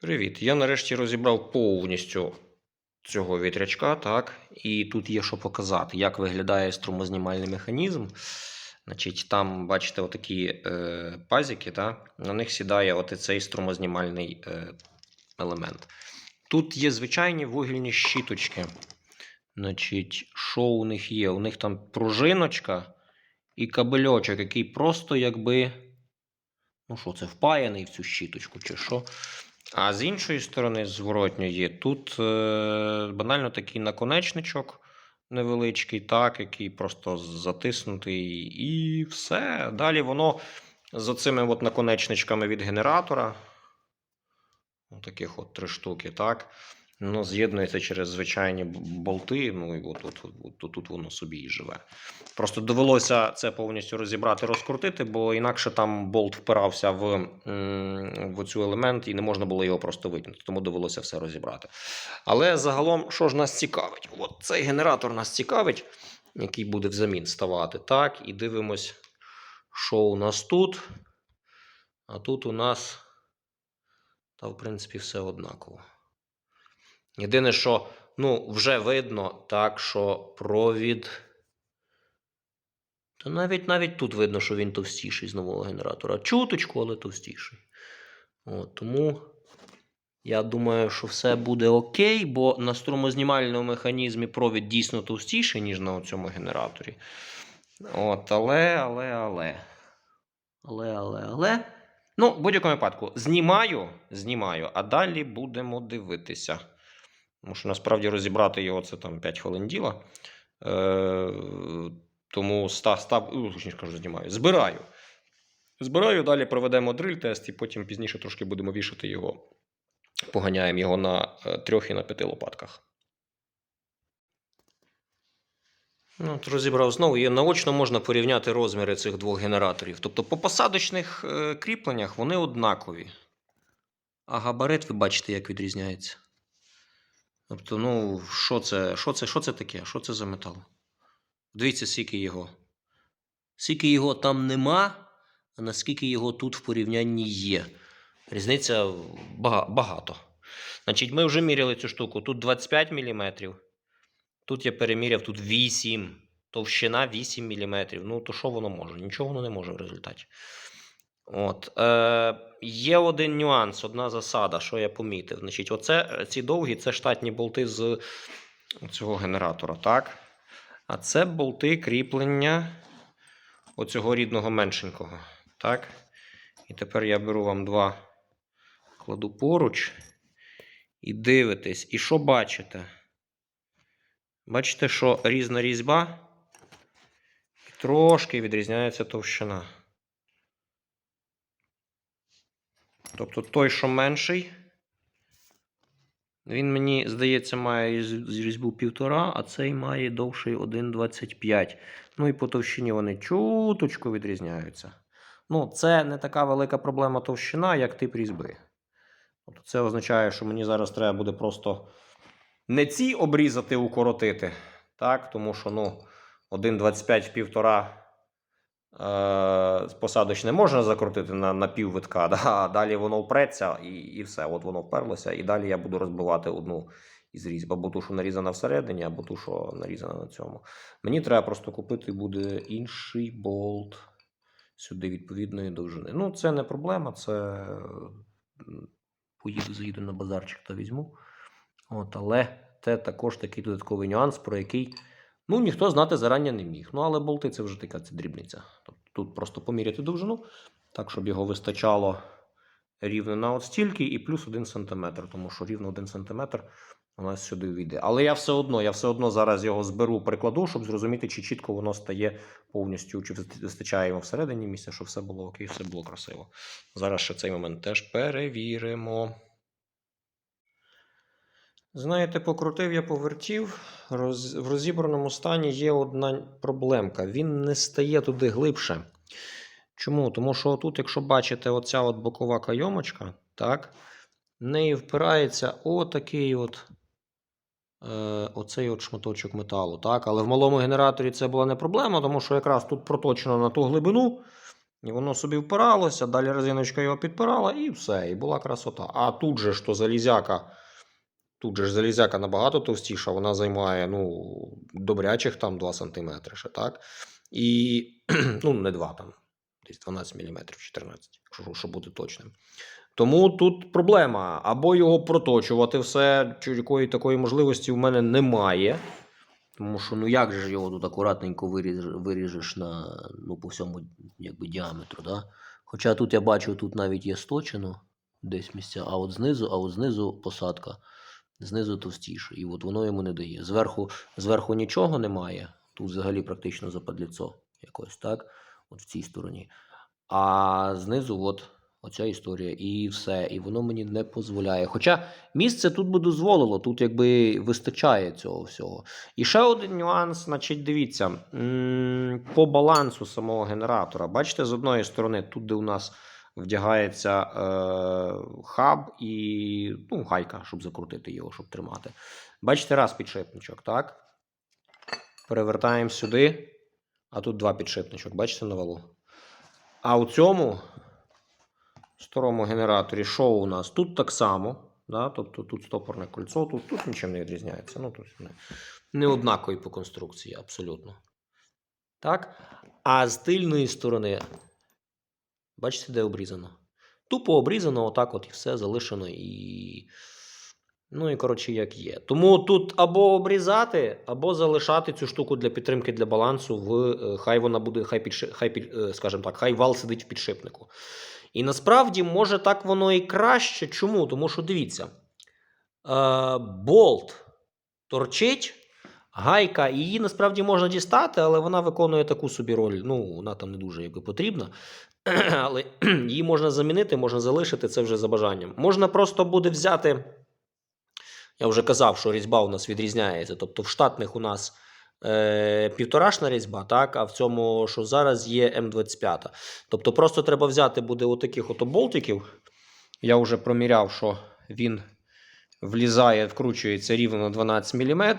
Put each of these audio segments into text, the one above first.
Привіт. Я нарешті розібрав повністю цього вітрячка, так. І тут є що показати, як виглядає струмознімальний механізм. Значить, там, бачите, отакі е, пазики, так? на них сідає от цей струмознімальний е, елемент. Тут є звичайні вугільні щіточки. Значить, що у них є? У них там пружиночка і кабельочок, який просто якби. Ну що, це впаяний в цю щіточку, чи що? А з іншої сторони, зворотньої, тут е, банально такий наконечничок невеличкий, так, який просто затиснутий, і все. Далі воно за цими от наконечничками від генератора. Таких от три штуки, так. Ну, з'єднується через звичайні болти, ну і от, от, от, от тут воно собі і живе. Просто довелося це повністю розібрати, розкрутити, бо інакше там болт впирався в, в цю елемент і не можна було його просто витягнути, тому довелося все розібрати. Але загалом, що ж нас цікавить? От цей генератор нас цікавить, який буде взамін ставати. Так, і дивимось, що у нас тут. А тут у нас, та в принципі, все однаково. Єдине, що ну, вже видно так, що провід. Та навіть навіть тут видно, що він товстіший з нового генератора. Чуточку, але товстіший. От, тому я думаю, що все буде окей, бо на струмознімальному механізмі провід дійсно товстіший, ніж на цьому генераторі. От, але, але, але. Але, але, але. Ну, в будь-якому випадку, знімаю, знімаю, а далі будемо дивитися. Тому що насправді розібрати його це там 5 хвилин діла. Е, тому став, став, ну, кажу, знімаю. Збираю. Збираю, далі проведемо дриль-тест, і потім пізніше трошки будемо вішати його. Поганяємо його на е, трьох і на п'яти лопатках. Ну, розібрав знову. І наочно можна порівняти розміри цих двох генераторів. Тобто по посадочних е, кріпленнях вони однакові. А габарит, ви бачите, як відрізняється. Тобто, ну, що це, що це, що це таке? Що це за метал? Дивіться, скільки його. Скільки його там нема, а наскільки його тут в порівнянні є. Різниця багато. Значить, ми вже міряли цю штуку. Тут 25 мм. Тут я переміряв, тут 8. Товщина 8 мм. Ну, то що воно може? Нічого воно не може в результаті. От. Е, є один нюанс, одна засада, що я помітив. Значить, оце, ці довгі це штатні болти з цього генератора, так? А це болти кріплення оцього рідного меншенького. Так? І тепер я беру вам два, кладу поруч і дивитесь. І що бачите? Бачите, що різна різьба і трошки відрізняється товщина. Тобто той, що менший, він мені, здається, має різ- різьбу 1,5, а цей має довший 1,25. Ну і по товщині вони чуточку відрізняються. Ну, це не така велика проблема товщина, як тип різьби. Тобто це означає, що мені зараз треба буде просто не ці обрізати, укоротити. Так, тому що ну, 1,25 в півтора е, посадочне можна закрутити на, на пів витка, да? а далі воно впреться і, і все. От воно вперлося, і далі я буду розбивати одну із різьб, або ту, що нарізана всередині, або ту, що нарізана на цьому. Мені треба просто купити буде інший болт сюди відповідної довжини. Ну, це не проблема, це поїду, заїду на базарчик та візьму. От, але це також такий додатковий нюанс, про який ну, ніхто знати зарані не міг. Ну, але болти це вже така це дрібниця. Тобто тут просто поміряти довжину, так, щоб його вистачало рівно на от стільки і плюс 1 см, тому що рівно 1 см у нас сюди війде. Але я все одно, я все одно зараз його зберу, прикладу, щоб зрозуміти, чи чітко воно стає повністю, чи вистачає йому всередині місця, щоб все було окей, все було красиво. Зараз ще цей момент теж перевіримо. Знаєте, покрутив я повертів. Роз... В розібраному стані є одна проблемка. Він не стає туди глибше. Чому? Тому що тут, якщо бачите, оця от бокова кайомочка, так, в неї впирається отакий от, е, оцей от шматочок металу. Так? Але в малому генераторі це була не проблема, тому що якраз тут проточено на ту глибину, І воно собі впиралося, далі резиночка його підпирала, і все, і була красота. А тут же ж то залізяка, тут же ж залізяка набагато товстіша, вона займає ну, добрячих там 2 см ще, так? І, ну, не 2 там, десь 12 мм, 14, якщо щоб бути точним. Тому тут проблема. Або його проточувати все, якої такої можливості в мене немає. Тому що ну як же його тут акуратненько виріжеш на, ну, по всьому якби, діаметру. Да? Хоча тут я бачу, тут навіть є сточено десь місця, а от знизу, а от знизу посадка, знизу товстіше. І от воно йому не дає. Зверху, зверху нічого немає. Тут взагалі практично западліцо якось, так? От в цій стороні. А знизу, от оця історія, і все. І воно мені не дозволяє. Хоча місце тут би дозволило, тут якби вистачає цього всього. І ще один нюанс, значить, дивіться, по балансу самого генератора. Бачите, з одної сторони, тут, де у нас вдягається е, хаб і ну, гайка, щоб закрутити його, щоб тримати. Бачите, раз підшипничок, так? Перевертаємо сюди, а тут два підшипничок, бачите на валу. А у цьому старому генераторі, що у нас? Тут так само. Да? Тобто тут стопорне кольцо, тут, тут нічим не відрізняється. Ну, тут не, не однакові по конструкції, абсолютно. Так? А з тильної сторони, бачите, де обрізано? Тупо обрізано, отак от і все залишено і. Ну і коротше, як є. Тому тут або обрізати, або залишати цю штуку для підтримки для балансу в е, хай вона буде, хай підши, хай під, е, скажімо так, хай вал сидить в підшипнику. І насправді, може, так воно і краще. Чому? Тому що дивіться, е, болт торчить, гайка, її насправді можна дістати, але вона виконує таку собі роль. Ну, вона там не дуже якби, потрібна. Але її можна замінити, можна залишити це вже за бажанням. Можна просто буде взяти. Я вже казав, що різьба у нас відрізняється. Тобто в штатних у нас е, півторашна різьба, так, а в цьому, що зараз є М25. Тобто просто треба взяти буде отаких от болтиків. Я вже проміряв, що він влізає, вкручується рівно на 12 мм.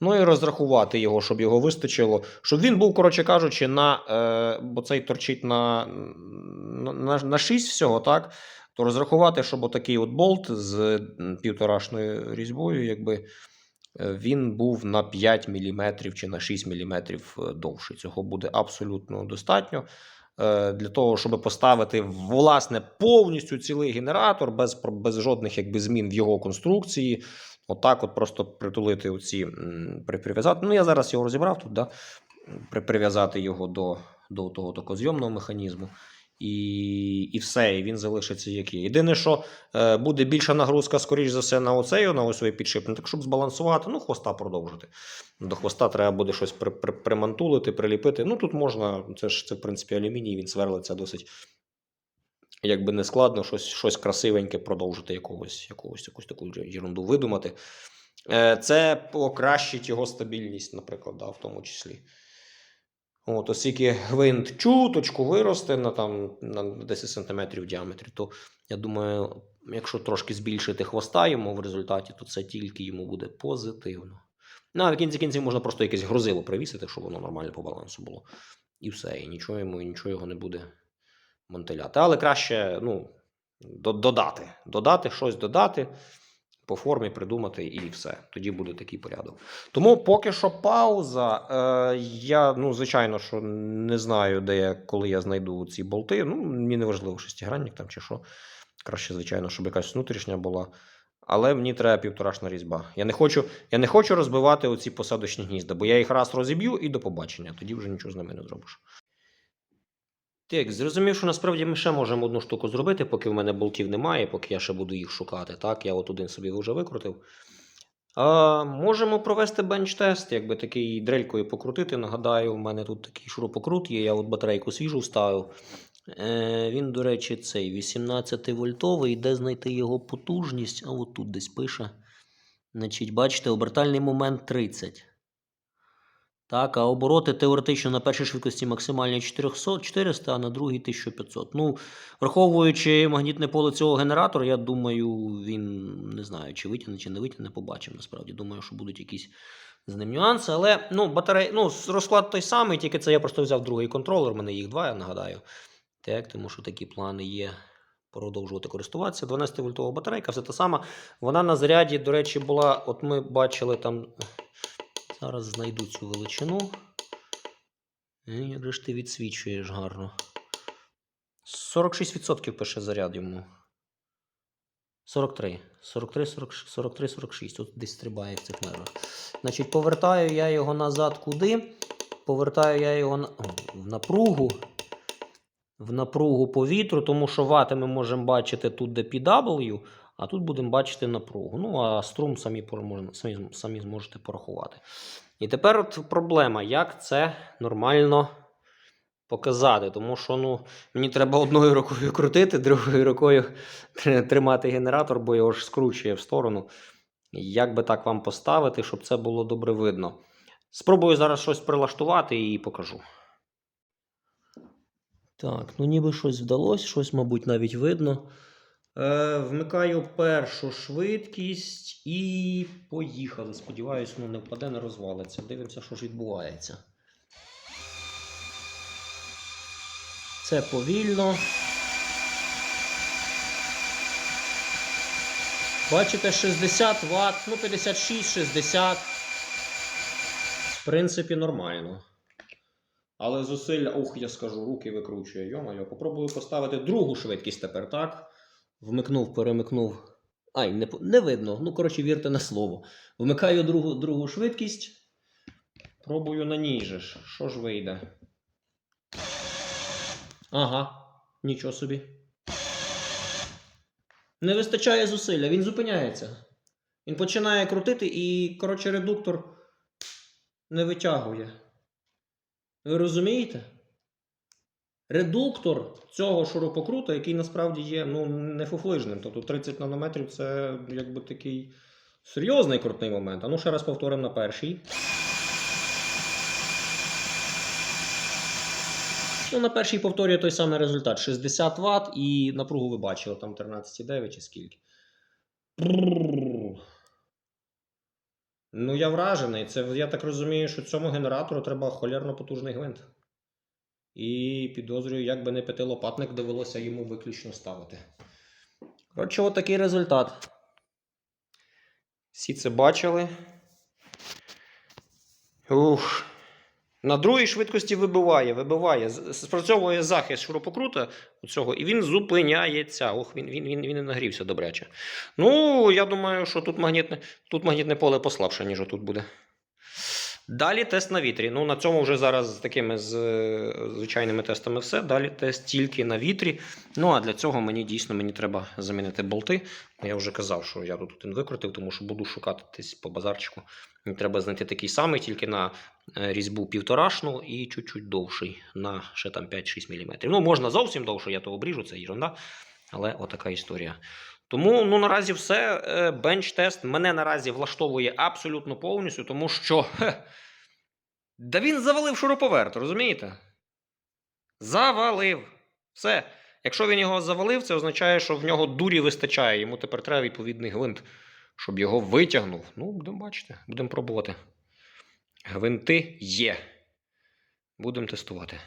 Ну і розрахувати його, щоб його вистачило. Щоб він був, коротше кажучи, на, е, бо цей торчить на, на, на, на 6 всього, так? То розрахувати, щоб отакий от болт з півторашною різьбою, якби е, він був на 5 мм чи на 6 мм довший. Цього буде абсолютно достатньо. Е, Для того, щоб поставити власне повністю цілий генератор без, без жодних якби, змін в його конструкції. Отак, от просто притулити оці прив'язати. Ну, я зараз його розібрав тут, да? при- прив'язати його до, до того токозйомного механізму. І, і все, і він залишиться як є. Єдине, що е, буде більша нагрузка, скоріш за все, на оцей, на ось цей підшипник, так щоб збалансувати, ну, хвоста продовжити. До хвоста треба буде щось при, при, примантулити, приліпити. Ну, тут можна, це ж це, в принципі, алюміній, він сверлиться досить якби не складно, щось, щось красивеньке продовжити, якогось, якогось, якусь таку ерунду видумати. Е, Це покращить його стабільність, наприклад, да, в тому числі. От, оскільки гвинт чуточку виросте на, там, на 10 см в діаметрі, то я думаю, якщо трошки збільшити хвоста йому в результаті, то це тільки йому буде позитивно. Ну, а в кінці кінців можна просто якесь грозило привісити, щоб воно нормально по балансу було. І все, і нічого йому, і нічого його не буде мантиляти. Але краще ну, додати. Додати, щось додати, по формі придумати і все. Тоді буде такий порядок. Тому поки що пауза. Е, я, ну, звичайно, що не знаю, де я, коли я знайду ці болти. Ну, мені не важливо, шестигранник там чи що. Краще, звичайно, щоб якась внутрішня була. Але мені треба півторашна різьба. Я не хочу, я не хочу розбивати оці посадочні гнізда, бо я їх раз розіб'ю і до побачення. Тоді вже нічого з ними не зробиш. Так, зрозумів, що насправді ми ще можемо одну штуку зробити, поки в мене болтів немає, поки я ще буду їх шукати. Так, я от один собі вже викрутив. А, можемо провести бенч-тест, якби такий дрелькою покрутити. Нагадаю, у мене тут такий шурупокрут є, я от батарейку свіжу вставив. Е, він, до речі, цей 18 вольтовий, де знайти його потужність, а от тут десь пише. Значить, бачите, обертальний момент 30. Так, а обороти теоретично на першій швидкості максимально 400, 400, а на другій 1500. Ну, враховуючи магнітне поле цього генератора, я думаю, він не знаю, чи витягне, чи не витягне, побачимо. Насправді думаю, що будуть якісь з ним нюанси. Але ну, батарей, ну, розклад той самий, тільки це я просто взяв другий контролер, у мене їх два, я нагадаю. Так, тому що такі плани є продовжувати користуватися. 12 вольтова батарейка, все те саме. Вона на заряді, до речі, була. От ми бачили там. Зараз знайду цю величину. Же ж ти відсвічуєш гарно. 46% пише заряд йому. 43. 43, 40, 43, 46. Тут десь стрибає в цих межах. Значить, повертаю я його назад куди? Повертаю я його на, в напругу. В напругу повітру, тому що вати ми можемо бачити тут, де PW, а тут будемо бачити напругу. Ну, а струм самі, самі, самі зможете порахувати. І тепер от проблема, як це нормально показати. Тому що ну, мені треба одною рукою крутити, другою рукою тримати генератор, бо його ж скручує в сторону. Як би так вам поставити, щоб це було добре видно? Спробую зараз щось прилаштувати і покажу. Так, ну ніби щось вдалося, щось, мабуть, навіть видно. Е, вмикаю першу швидкість і поїхали. Сподіваюсь, ну не впаде, не розвалиться. Дивимося, що ж відбувається. Це повільно. Бачите, 60 Вт, ну 56-60. В принципі, нормально. Але зусилля, ух, я скажу, руки викручує. Йо-моє, попробую поставити другу швидкість тепер, так? Вмикнув, перемикнув. Ай, не, не видно. Ну, коротше, вірте на слово. Вмикаю другу, другу швидкість. Пробую на ній же ж. Що ж вийде? Ага, нічого собі. Не вистачає зусилля, він зупиняється. Він починає крутити і, коротше, редуктор не витягує. Ви розумієте? Редуктор цього шурупокрута, який насправді є ну, не фуфлижним. Тобто 30 нанометрів це якби такий серйозний крутний момент. А ну ще раз повторимо на першій. Ну, на першій повторює той самий результат: 60 Вт і напругу ви бачили, там 13,9 чи скільки. Ну, я вражений. Це, я так розумію, що цьому генератору треба холєрно потужний гвинт. І підозрюю, як би не п'ятилопатник довелося йому виключно ставити. Коротше, от такий результат. Всі це бачили. Ух. На другій швидкості вибиває, вибиває. Спрацьовує захист шурупокрута цього, і він зупиняється. Ох, він, він, він, він і нагрівся добряче. Ну, я думаю, що тут магнітне, тут магнітне поле послабше, ніж тут буде. Далі тест на вітрі. Ну, на цьому вже зараз з такими з, звичайними тестами все. Далі тест тільки на вітрі. Ну, а для цього мені дійсно мені треба замінити болти. Я вже казав, що я тут один викрутив, тому що буду шукати десь по базарчику. Мені треба знайти такий самий, тільки на е, різьбу півторашну і чуть-чуть довший, на ще там 5-6 мм. Ну, можна зовсім довше, я то обріжу, це ерунда. Але отака історія. Тому ну, наразі все. Е, Бенч-тест мене наразі влаштовує абсолютно повністю, тому що. Хе, да він завалив шуруповерт, розумієте? Завалив. Все. Якщо він його завалив, це означає, що в нього дурі вистачає. Йому тепер треба відповідний гвинт, щоб його витягнув. Ну, будемо бачити, будемо пробувати. Гвинти є. Будемо тестувати.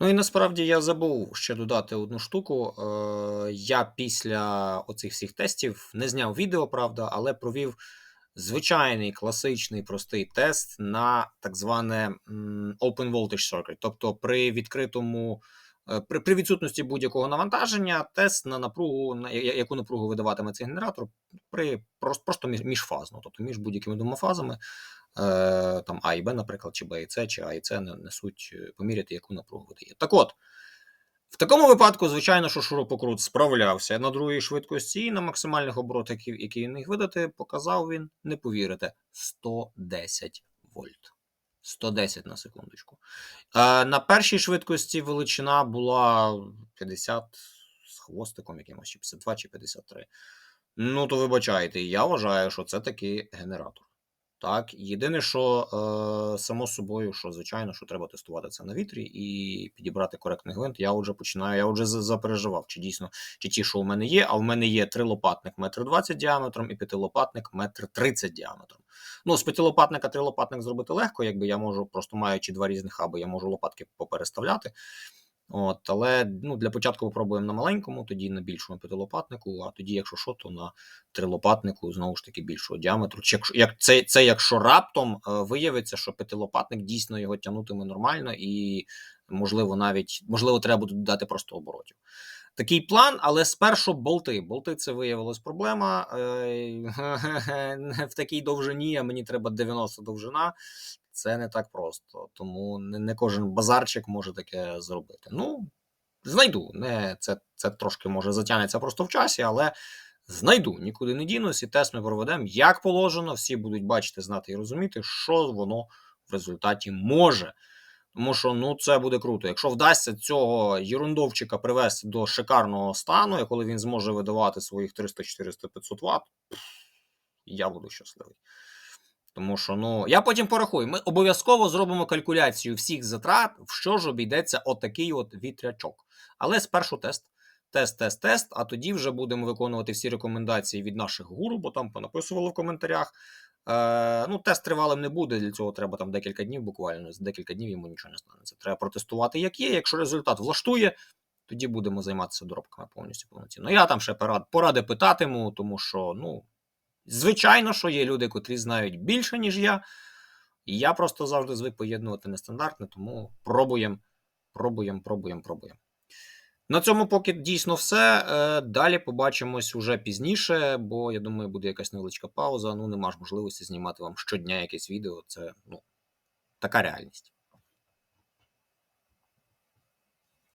Ну і насправді я забув ще додати одну штуку. Е, я після оцих всіх тестів не зняв відео, правда, але провів звичайний класичний простий тест на так зване Open Voltage Circuit. Тобто при відкритому. е, При, при відсутності будь-якого навантаження, тест на напругу, на яку напругу видаватиме цей генератор, при просто, просто між- міжфазно, тобто між будь-якими двома фазами, там А і Б, наприклад, чи Б і С, чи А і С несуть е, поміряти, яку напругу видає. Так от, в такому випадку, звичайно, що шурупокрут справлявся на другій швидкості і на максимальних оборотах, які він міг видати, показав він, не повірите, 110 вольт. 110 на секундочку. Е, на першій швидкості величина була 50 з хвостиком якимось, чи 52, чи 53. Ну, то вибачайте, я вважаю, що це такий генератор. Так, єдине, що е, само собою, що звичайно, що треба тестувати це на вітрі і підібрати коректний гвинт. Я вже починаю, я вже запереживав, чи дійсно, чи ті, що у мене є. А в мене є трилопатник метр двадцять діаметром і п'ятилопатник метр тридцять діаметром. Ну, з п'ятилопатника трилопатник зробити легко, якби я можу, просто маючи два різних хаби, я можу лопатки попереставляти. От, але ну, для початку попробуємо на маленькому, тоді на більшому п'ятилопатнику, а тоді, якщо що, то на трилопатнику знову ж таки більшого діаметру. Чи якщо як це, це якщо раптом е, виявиться, що п'ятилопатник дійсно його тягнутиме нормально, і можливо, навіть можливо, треба буде додати просто оборотів. Такий план, але спершу болти. Болти це виявилась проблема. Е, в такій довжині, а мені треба 90 довжина. Це не так просто. Тому не, не кожен базарчик може таке зробити. Ну, знайду. Не, це, це трошки може затягнеться просто в часі, але знайду, нікуди не дінусь, і тест ми проведемо як положено. Всі будуть бачити, знати і розуміти, що воно в результаті може. Тому що ну це буде круто. Якщо вдасться цього єрундовчика привести до шикарного стану, і коли він зможе видавати своїх 300, 400, 500 Вт, я буду щасливий. Тому що, ну, я потім порахую. Ми обов'язково зробимо калькуляцію всіх затрат, в що ж обійдеться отакий от вітрячок. Але спершу тест. Тест, тест, тест, а тоді вже будемо виконувати всі рекомендації від наших гуру, бо там понаписували в коментарях. Е, ну, тест тривалим не буде, для цього треба там декілька днів, буквально. За декілька днів йому нічого не станеться. Треба протестувати, як є. Якщо результат влаштує, тоді будемо займатися доробками повністю повноцінно. Я там ще порад, поради питатиму, тому що, ну, звичайно, що є люди, котрі знають більше, ніж я. Я просто завжди звик поєднувати нестандартне, тому пробуємо, пробуємо, пробуємо, пробуємо. На цьому поки дійсно все. Е, Далі побачимось уже пізніше, бо я думаю, буде якась невеличка пауза. Ну, нема ж можливості знімати вам щодня якесь відео. Це ну, така реальність.